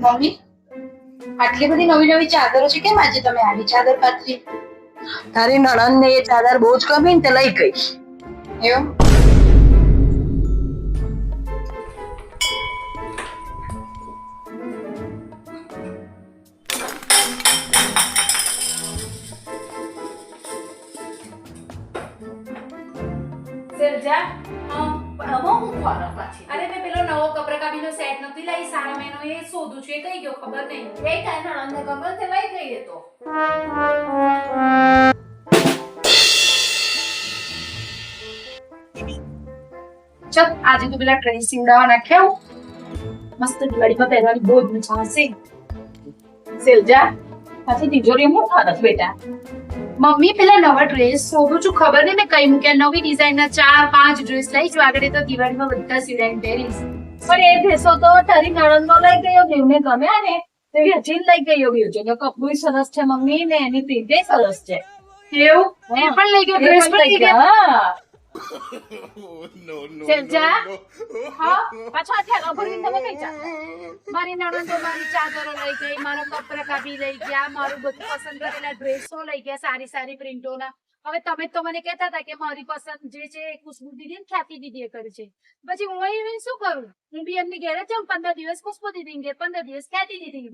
Mummy આટલી બધી નવી નવી ચાદરો છે કેમ આજે તમે આવી ચાદર પાથરી? તારી નણંદ ને એ ચાદર બહુ જ ગમી ને તે લઈ ગઈ. એવું? ફરક પાછી અરે મેં પેલો કપરકાબીનો સેટ નથી લઈ સારા મેનો એ શોધું છે કઈ ગયો ખબર નહીં. એ તારી નણંદને ખબર તે લઈ ગઈ તો. ચલ, આજે તો પેલા ડ્રેસ સીવડાવવા નાખ્યા મસ્ત દિવાળીમાં પહેરવાની બહુ જ મજા આવશે. સેલજા પાછી તિજોરી હું ફરક બેટા. મમ્મી, પેલા નવા ડ્રેસ શોધું છું, ખબર નહીં મેં કઈ મૂક્યા. નવી ડિઝાઇનના ચાર, પાંચ ડ્રેસ લઈ છું આગળ તો દિવાળીમાં બધા સિલાઈ પહેરીશ. પણ એ ભેસો તો તારી નણંદનો લઈ ગયો દેવને ગમ્યા ને તે વેચીને લઈ ગયો બીજો કે કપડું સરસ છે મમ્મી ને એની પ્રિન્ટે સરસ છે. એવું? એ પણ લઈ ગયો? ડ્રેસ પણ લઈ ગયો? હા. નણંદો મારી ચાદરો લઈ ગઈ મારો કપરા કાપી લઈ ગયા મારું બધું પસંદ કરેલા ડ્રેસો લઈ ગયા સારી સારી પ્રિન્ટોના. હવે તમે તો મને કહેતા હતા કે મારી પસંદ જે છે ખુશ્બુ દીદી ખ્યાતિ દીદી એ કરી છે. પછી હું શું કરું? હું બી એમની ઘેરે જાઉં, પંદર દિવસ ખુશ્બુ દીદી ઘેર, પંદર દિવસ ખ્યાતિ દીદી